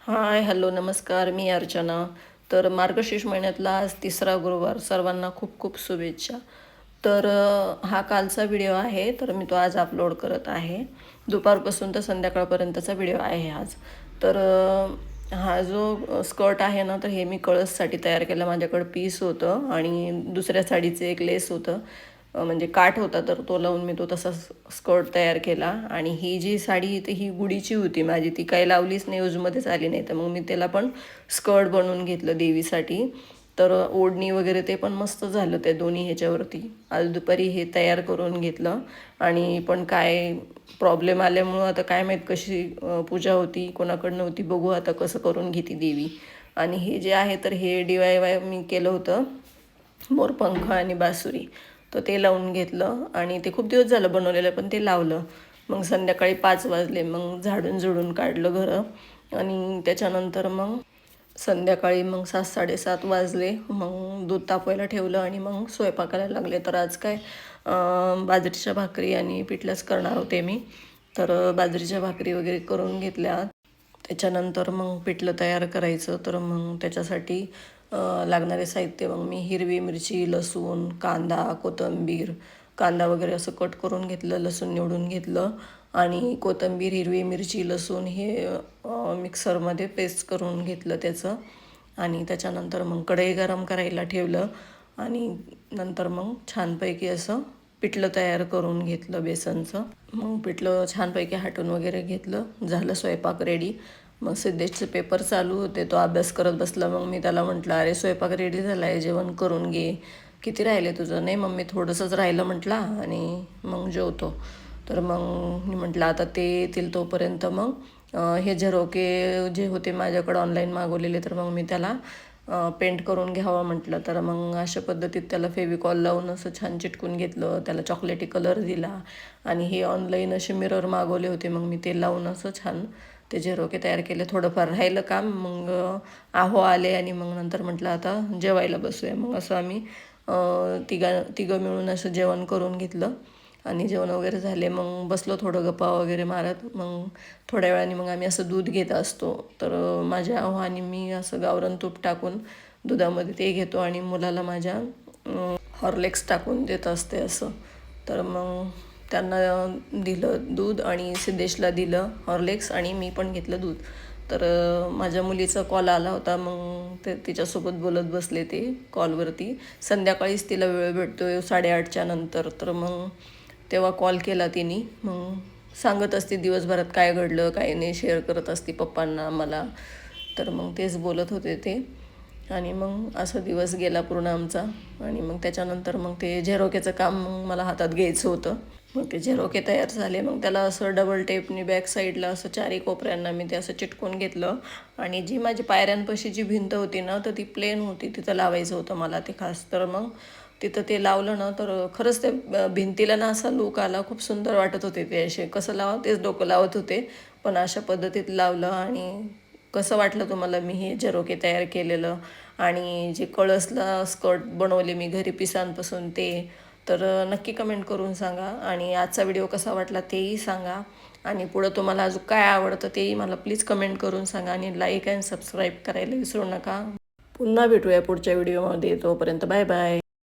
Hi hello नमस्कार मी अर्चना. तर मार्गशीर्ष महिन्यातला आज तिसरा गुरुवार. सर्वांना खूप खूप शुभेच्छा. तर हा कालचा व्हिडिओ आहे तर मी तो आज अपलोड करत आहे. दुपारपासून तर संध्याकाळपर्यंतचा व्हिडिओ आहे आज. तर हा जो स्कर्ट आहे ना तर हे मी कळससाठी तयार केला. माझ्याकडं पीस होतं आणि दुसऱ्या साडीचं एक लेस होतं. म्हणजे काठ होता तर तो लावून मी तो तसा स्कर्ट तयार केला. आणि ही जी साडी तर ही गुढीची होती माझी ती काही लावलीच नाही यूजमध्येच आली नाही. तर मग मी त्याला पण स्कर्ट बनवून घेतलं देवीसाठी. तर ओढणी वगैरे ते पण मस्त झालं त्या दोन्ही ह्याच्यावरती. आज दुपारी हे तयार करून घेतलं. आणि पण काय प्रॉब्लेम आल्यामुळं आता काय माहीत कशी पूजा होती कोणाकडनं होती बघू आता कसं करून घेते देवी. आणि हे जे आहे तर हे डी वाय वाय मी केलं होतं. मोरपंख आणि बासुरी. तर ते लावून घेतलं आणि ते खूप दिवस झालं बनवलेलं पण ते लावलं. मग संध्याकाळी पाच वाजले मग झाडून झुडून काढलं घरं. आणि त्याच्यानंतर मग संध्याकाळी मग सात साडेसात वाजले. मग दूध तापवायला ठेवलं आणि मग स्वयंपाकाला लागले. तर आज काय बाजरीच्या भाकरी आणि पिठलंच करणार होते मी. तर बाजरीच्या भाकरी वगैरे करून घेतल्या. त्याच्यानंतर मग पिठलं तयार करायचं. तर मग त्याच्यासाठी लागणारे साहित्य मग मी हिरवी मिरची लसूण कांदा कोथिंबीर कांदा वगैरे असं कट करून घेतलं लसूण निवडून घेतलं आणि कोथिंबीर हिरवी मिरची लसूण हे मिक्सरमध्ये पेस्ट करून घेतलं त्याचं आणि त्याच्यानंतर मग कढई गरम करायला ठेवलं आणि नंतर मग छानपैकी असं पिठलं तयार करून घेतलं बेसनचं. मग पिठलं छानपैकी हाटून वगैरे घेतलं झालं स्वयंपाक रेडी मग सिद्धेशचे पेपर चालू होते तो अभ्यास करत बसला. मग मी त्याला म्हटलं अरे स्वयंपाक रेडी झाला आहे जेवण करून घे. किती राहिले तुझं? नाही मम्मी थोडंसंच राहिलं म्हटला. आणि मग जेवतो. तर मग मी म्हटलं आता ते येतील तोपर्यंत मग हे झरोके जे होते माझ्याकडं ऑनलाईन मागवलेले तर मग मी त्याला पेंट करून घ्यावं म्हटलं. तर मग अशा पद्धतीत त्याला फेविकॉल लावून असं छान चिटकून घेतलं. त्याला चॉकलेटी कलर दिला. आणि हे ऑनलाईन असे मिरर मागवले होते. मग मी ते लावून असं छान ते झेरोके तयार केले थोडंफार राहिलं काम मग आहो आले आणि मग नंतर म्हटलं आता जेवायला बसूया. मग असं आम्ही तिघा तिघं मिळून असं जेवण करून घेतलं आणि जेवण वगैरे झाले. मग बसलो थोडं गप्पा वगैरे मारत. मग थोड्या वेळाने मग आम्ही असं दूध घेत असतो. तर माझ्या आव्हाने मी असं गावरण तूप टाकून दुधामध्ये ते घेतो आणि मुलाला माझ्या हॉर्लेक्स टाकून देत असते असं. तर मग त्यांना दिलं दूध आणि सिद्धेशला दिलं हॉर्लेक्स आणि मी पण घेतलं दूध. तर माझ्या मुलीचा कॉल आला होता मग ते तिच्यासोबत बोलत बसले ते कॉलवरती संध्याकाळीच तिला वेळ भेटतो साडेआठच्या नंतर. तर मग तेव्हा कॉल केला तिने. मग सांगत असते दिवसभरात काय घडलं काय नाही शेअर करत असते पप्पांना मला. तर मग तेच बोलत होते ते. आणि मग असा दिवस गेला पूर्ण आमचा. आणि मग त्याच्यानंतर मग ते झेरोक्याचं काम मग मला हातात घ्यायचं होतं. मग ते झेरोके तयार झाले. मग त्याला असं डबल टेपनी बॅक साईडला असं चारी कोपऱ्यांना मी ते असं चिटकून घेतलं. आणि जी माझी पायऱ्यांपाशी जी भिंत होती ना तर ती प्लेन होती. तिथं लावायचं होतं मला ते खास. तर मग तिथं ते लावलं ना तर खरंच ते भिंतीला ना असा लूक आला. खूप सुंदर वाटत होते ते असे. कसं लावा तेच डोकं लावत होते. पण अशा पद्धतीत लावलं आणि कसं वाटलं तुम्हाला मी हे झरोके तयार केलेलं? आणि जे कळसला स्कर्ट बनवले मी घरी पिसांपासून ते तर नक्की कमेंट करून सांगा आणि आजचा व्हिडिओ कसा वाटला तेही सांगा. आणि पुढं तुम्हाला अजून काय आवडतं तेही मला प्लीज कमेंट करून सांगा आणि लाईक अँड सबस्क्राईब करायला विसरू नका. पुन्हा भेटूया पुढच्या व्हिडिओमध्ये. तोपर्यंत बाय बाय.